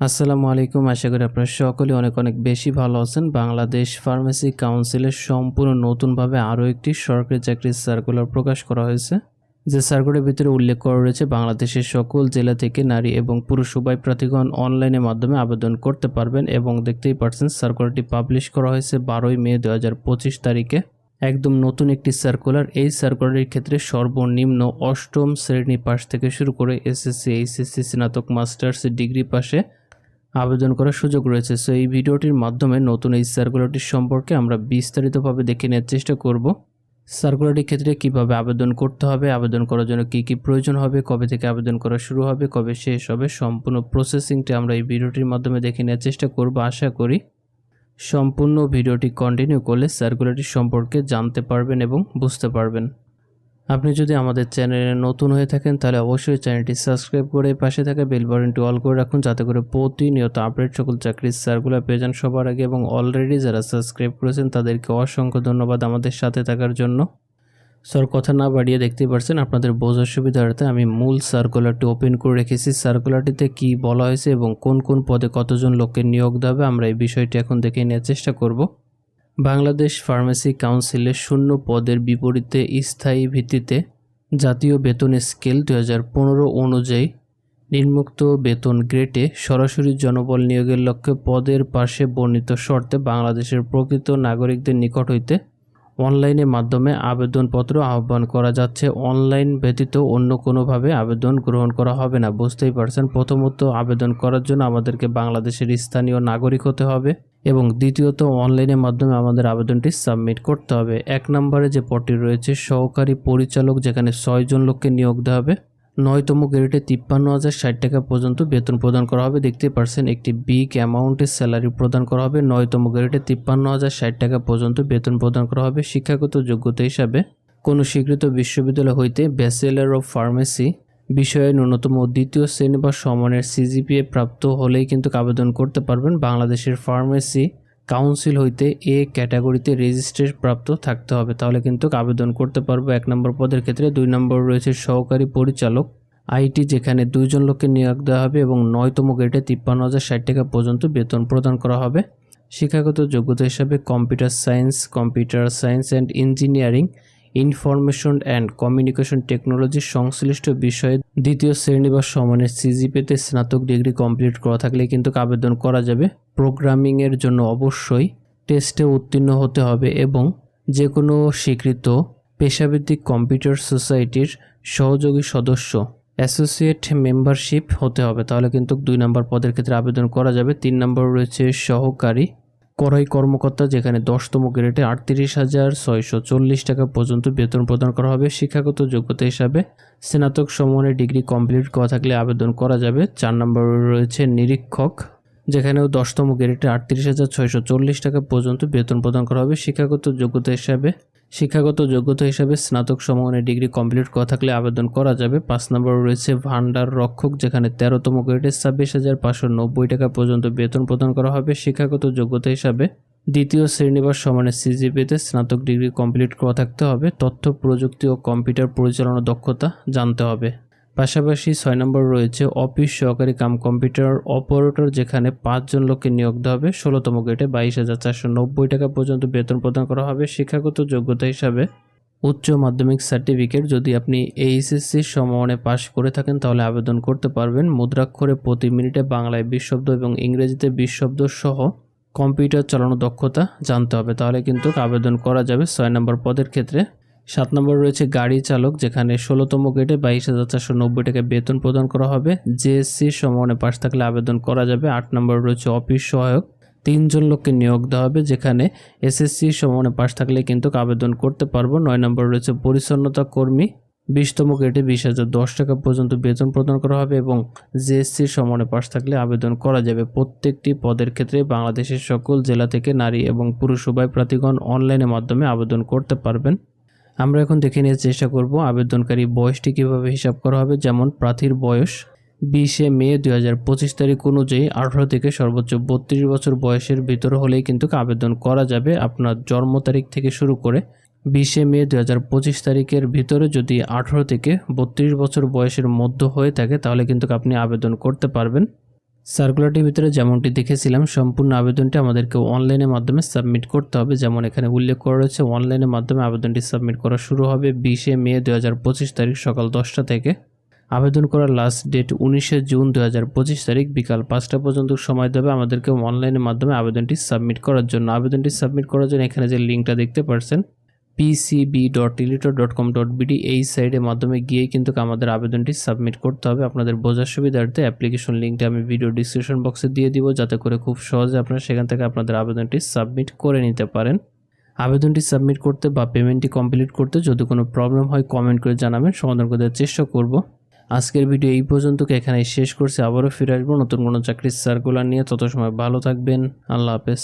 আসসালামু আলাইকুম। আশা করি আপনারা সকলে অনেক অনেক বেশি ভালো আছেন। বাংলাদেশ ফার্মেসি কাউন্সিলের সম্পূর্ণ নতুনভাবে আরও একটি সরকারি চাকরির সার্কুলার প্রকাশ করা হয়েছে। যে সার্কুলারের ভিতরে উল্লেখ করা রয়েছে, বাংলাদেশের সকল জেলা থেকে নারী এবং পুরুষ উভয় প্রার্থীগণ অনলাইনের মাধ্যমে আবেদন করতে পারবেন এবং দেখতেই পারছেন সার্কুলারটি পাবলিশ করা হয়েছে বারোই মে দু হাজার পঁচিশ তারিখে। একদম নতুন একটি সার্কুলার এই সার্কুলারের ক্ষেত্রে সর্বনিম্ন অষ্টম শ্রেণি পাশ থেকে শুরু করে এসএসসি, এইচএসসি, স্নাতক, মাস্টার্স, ডিগ্রি পাশে আবেদন করার সুযোগ রয়েছে। সো এই ভিডিওটির মাধ্যমে নতুন এই সার্কুলারটির সম্পর্কে আমরা বিস্তারিতভাবে দেখে নেওয়ার চেষ্টা করব। সার্কুলারটির ক্ষেত্রে কীভাবে আবেদন করতে হবে, আবেদন করার জন্য কী কী প্রয়োজন হবে, কবে থেকে আবেদন করা শুরু হবে, কবে শেষ হবে, সম্পূর্ণ প্রসেসিংটি আমরা এই ভিডিওটির মাধ্যমে দেখে নেওয়ার চেষ্টা করব আশা করি। সম্পূর্ণ ভিডিওটি কন্টিনিউ করলে সার্কুলারটি সম্পর্কে জানতে পারবেন এবং বুঝতে পারবেন। আপনি যদি আমাদের চ্যানেলে নতুন হয়ে থাকেন, তাহলে অবশ্যই চ্যানেলটি সাবস্ক্রাইব করে পাশে থাকা বেল বাটনটি অল করে রাখুন, যাতে করে প্রতিনিয়ত আপডেট সকল চাকরির সার্কুলার পেয়ে যান সবার আগে এবং অলরেডি যারা সাবস্ক্রাইব করেছেন, তাদেরকে অসংখ্য ধন্যবাদ আমাদের সাথে থাকার জন্য। স্যার, কথা না বাড়িয়ে দেখতেই পারছেন, আপনাদের বোঝার সুবিধার্থে আমি মূল সার্কুলারটি ওপেন করে রেখেছি। সার্কুলারটিতে কি বলা হয়েছে এবং কোন কোন পদে কতজন লোককে নিয়োগ দেবে, আমরা এই বিষয়টি এখন দেখে নেওয়ার চেষ্টা করব। বাংলাদেশ ফার্মেসি কাউন্সিলে শূন্য পদের বিপরীতে স্থায়ী ভিত্তিতে জাতীয় বেতন স্কেল দু হাজার পনেরো অনুযায়ী নিম্নোক্ত বেতন গ্রেটে সরাসরি জনবল নিয়োগের লক্ষ্যে পদের পাশে বর্ণিত শর্তে বাংলাদেশের প্রকৃত নাগরিকদের নিকট হইতে অনলাইনের মাধ্যমে আবেদনপত্র আহ্বান করা যাচ্ছে। অনলাইন ব্যতীত অন্য কোনোভাবে আবেদন গ্রহণ করা হবে না। বুঝতেই পারছেন, প্রথমত আবেদন করার জন্য আমাদেরকে বাংলাদেশের স্থানীয় নাগরিক হতে হবে এবং দ্বিতীয়ত অনলাইনের মাধ্যমে আমাদের আবেদনটি সাবমিট করতে হবে। এক নম্বরে যে পটি রয়েছে, সহকারী পরিচালক, যেখানে ছয়জন লোককে নিয়োগ দেওয়া হবে। নয়তম গ্রেডে তিপ্পান্ন হাজার ষাট টাকা পর্যন্ত বেতন প্রদান করা হবে। দেখতে পারছেন, একটি বিগ অ্যামাউন্টের স্যালারি প্রদান করা হবে। নয়তম গ্রেডে তিপ্পান্ন হাজার ষাট টাকা পর্যন্ত বেতন প্রদান করা হবে। শিক্ষাগত যোগ্যতা হিসাবে কোনো স্বীকৃত বিশ্ববিদ্যালয় হইতে ব্যাচেলার অফ ফার্মেসি বিষয়ে ন্যূনতম দ্বিতীয় শ্রেণি বা সমানের সিজিপিএ প্রাপ্ত হলেই কিন্তু আবেদন করতে পারবেন। বাংলাদেশের ফার্মেসি কাউন্সিল হইতে এ ক্যাটাগরিতে রেজিস্ট্রেশ প্রাপ্ত থাকতে হবে। তাহলে কিন্তু আবেদন করতে পারব এক নম্বর পদের ক্ষেত্রে। দুই নম্বর রয়েছে সহকারী পরিচালক। আইটি যেখানে দুইজন লোককে নিয়োগ দেওয়া হবে এবং নয়তম গেটে তিপ্পান্ন হাজার ষাট টাকা পর্যন্ত বেতন প্রদান করা হবে। শিক্ষাগত যোগ্যতা হিসাবে computer science computer science and engineering information and communication technology সংশ্লিষ্ট বিষয়ে দ্বিতীয় শ্রেণি বা সমানের সিজিপিতে স্নাতক ডিগ্রি কমপ্লিট করা থাকলে কিন্তু আবেদন করা যাবে। প্রোগ্রামিংয়ের জন্য অবশ্যই টেস্টে উত্তীর্ণ হতে হবে এবং যে কোনো স্বীকৃত পেশাভিত্তিক কম্পিউটার সোসাইটির সহযোগী সদস্য অ্যাসোসিয়েট মেম্বারশিপ হতে হবে। তাহলে কিন্তু দুই নম্বর পদের ক্ষেত্রে আবেদন করা যাবে। তিন নম্বর রয়েছে সহকারী কড়াই কর্মকর্তা, যেখানে দশতম গ্রেডে আটত্রিশ হাজার ছয়শো চল্লিশ টাকা পর্যন্ত বেতন প্রদান করা হবে। শিক্ষাগত যোগ্যতা হিসাবে স্নাতক সমমানের ডিগ্রি কমপ্লিট করা থাকলে আবেদন করা যাবে। চার নম্বর রয়েছে নিরীক্ষক। যেখানেও দশতম গ্রেডে আটত্রিশ হাজার ছয়শো চল্লিশ টাকা পর্যন্ত বেতন প্রদান করা হবে। শিক্ষাগত যোগ্যতা হিসাবে, শিক্ষাগত যোগ্যতা হিসাবে স্নাতক সমমানের ডিগ্রি কমপ্লিট করা থাকলে আবেদন করা যাবে। পাঁচ নম্বর রয়েছে ভান্ডার রক্ষক, যেখানে তেরোতম গ্রেডে ছাব্বিশ হাজার পাঁচশো নব্বই টাকা পর্যন্ত বেতন প্রদান করা হবে। শিক্ষাগত যোগ্যতা হিসাবে দ্বিতীয় শ্রেণি বা সমানের সিজিপিতে স্নাতক ডিগ্রি কমপ্লিট করা থাকতে হবে। তথ্য, প্রযুক্তি ও কম্পিউটার পরিচালনা দক্ষতা জানতে হবে। পাশাপাশি ছয় নম্বর রয়েছে অফিস সহকারী কাম কম্পিউটার অপারেটর, যেখানে পাঁচজন লোককে নিয়োগ দেওয়া হবে। ষোলোতম গ্রেডে বাইশ হাজার চারশো নব্বই টাকা পর্যন্ত বেতন প্রদান করা হবে। শিক্ষাগত যোগ্যতা হিসাবে উচ্চ মাধ্যমিক সার্টিফিকেট। যদি আপনি এইচএসসি সমমানে পাশ করে থাকেন, তাহলে আবেদন করতে পারবেন। মুদ্রাক্ষরে প্রতি মিনিটে বাংলায় বিশ শব্দ এবং ইংরেজিতে বিশ শব্দ সহ কম্পিউটার চালানো দক্ষতা জানতে হবে। তাহলে কিন্তু আবেদন করা যাবে। ছয় নম্বর পদের ক্ষেত্রে সাত নম্বর রয়েছে গাড়ি চালক, যেখানে ষোলোতম গ্রেডে বাইশ হাজার চারশো নব্বই টাকা বেতন প্রদান করা হবে। জেএসসি সমানে পাশ থাকলে আবেদন করা যাবে। আট নম্বর রয়েছে অফিস সহায়ক। তিনজন লোককে নিয়োগ দেওয়া হবে, যেখানে এসএসসি সমানে পাশ থাকলে কিন্তু আবেদন করতে পারব। নয় নম্বর রয়েছে পরিচ্ছন্নতা কর্মী। বিশতম গ্রেডে বিশ হাজার দশ টাকা পর্যন্ত বেতন প্রদান করা হবে এবং জেএসসি সমানে পাশ থাকলে আবেদন করা যাবে। প্রত্যেকটি পদের ক্ষেত্রে বাংলাদেশের সকল জেলা থেকে নারী এবং পুরুষ উভয় প্রার্থীগণ অনলাইনের মাধ্যমে আবেদন করতে পারবেন। আমরা এখন দেখে নিয়ে চেষ্টা করব আবেদনকারী বয়সটি কীভাবে হিসাব করা হবে। যেমন, প্রার্থীর বয়স বিশে মে দুই হাজার পঁচিশ তারিখ অনুযায়ী আঠারো থেকে সর্বোচ্চ বত্রিশ বছর বয়সের ভিতর হলেই কিন্তু আবেদন করা যাবে আপনার জন্ম তারিখ থেকে শুরু করে বিশে মে দু হাজার পঁচিশ তারিখের ভিতরে যদি আঠারো থেকে বত্রিশ বছর বয়সের মধ্য হয়ে থাকে তাহলে কিন্তু আপনি আবেদন করতে পারবেন। সার্কুলারটির ভিতরে যেমনটি দেখেছিলাম, সম্পূর্ণ আবেদনটি আমাদেরকে অনলাইনের মাধ্যমে সাবমিট করতে হবে। যেমন এখানে উল্লেখ করা রয়েছে, অনলাইনের মাধ্যমে আবেদনটি সাবমিট করা শুরু হবে বিশে মে দু হাজার পঁচিশ তারিখ সকাল দশটা থেকে। আবেদন করার লাস্ট ডেট উনিশে জুন দু হাজার পঁচিশ তারিখ বিকাল পাঁচটা পর্যন্ত সময় দেবে আমাদেরকে অনলাইনের মাধ্যমে আবেদনটি সাবমিট করার জন্য। আবেদনটি সাবমিট করার জন্য এখানে যে লিঙ্কটা দেখতে পাচ্ছেন PCB dot teletalk dot com dot BD এই সাইডের মাধ্যমে গিয়ে কিন্তু আমাদের আবেদনটি সাবমিট করতে হবে। আপনাদের বোঝার সুবিধার্থে অ্যাপ্লিকেশন লিঙ্কটা আমি ভিডিও ডিসক্রিপশন বক্সে দিয়ে দিব যাতে করে খুব সহজে আপনারা সেখান থেকে আপনাদের আবেদনটি সাবমিট করে নিতে পারেন। আবেদনটি সাবমিট করতে বা পেমেন্টটি কমপ্লিট করতে যদি কোনো প্রবলেম হয় কমেন্ট করে জানাবেন, সমাধান করে দেওয়ার চেষ্টা করব। আজকের ভিডিও এই পর্যন্ত এখানে শেষ করছি। আবারও ফিরে আসব নতুন কোনো চাকরির সার্কুলার নিয়ে। তত সময় ভালো থাকবেন। আল্লাহ হাফেজ।